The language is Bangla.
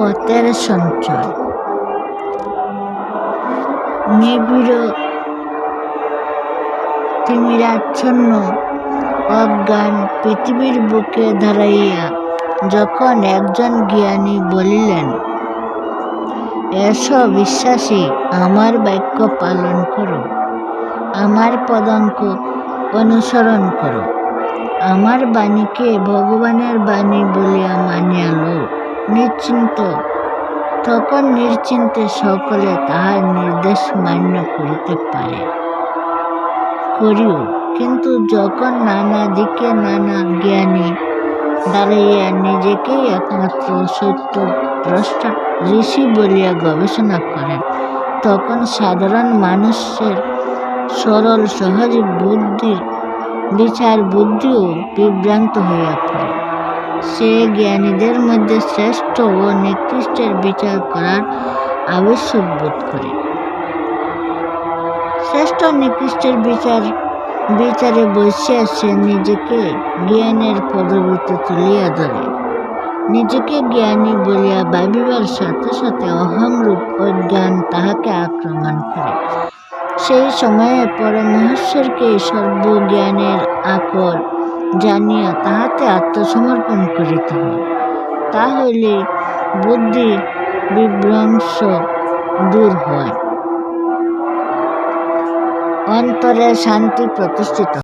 পথের সঞ্চয়। নিবিড় তিমিরাচ্ছন্ন অজ্ঞান পৃথিবীর বুকে ধরাইয়া যখন একজন জ্ঞানী বলিলেন, এসো বিশ্বাসী, আমার বাক্য পালন করো, আমার পদাঙ্ক অনুসরণ করো। আমার বাণীকে ভগবানের বাণী বলিয়া মানিয়া লো নিশ্চিন্ত। তখন নিশ্চিন্তে সকলে তাহার নির্দেশ মান্য করিতে পারে। করিও, কিন্তু যখন নানা দিকে নানা জ্ঞানী দাঁড়াইয়া নিজেকেই একমাত্র সত্য দ্রষ্টা ঋষি বলিয়া গবেষণা করেন, তখন সাধারণ মানুষের সরল, সহজ বুদ্ধির বিচার বুদ্ধিও বিভ্রান্ত হইয়া পড়ে। সে জ্ঞানীদের মধ্যে শ্রেষ্ঠ ও নিকৃষ্টের বিচার করার আবশ্যক বোধ করে। শ্রেষ্ঠ নিকৃষ্টের বিচার, বিচারে বসিয়া সে নিজেকে জ্ঞানের পদবীতে তুলিয়া ধরে। নিজেকে জ্ঞানী বলিয়া ভাবিবার সাথে সাথে অহংরূপ অজ্ঞান তাহাকে আক্রমণ করে। সেই সময়ে পরমহেশ্বরকে সর্বজ্ঞানের আকর জানিয়া তাহাতে আত্মসমর্পণ করিতে হয়। তাহলে বুদ্ধি বিভ্রংশ দূর হয়। অন্তরে শান্তি প্রতিষ্ঠিত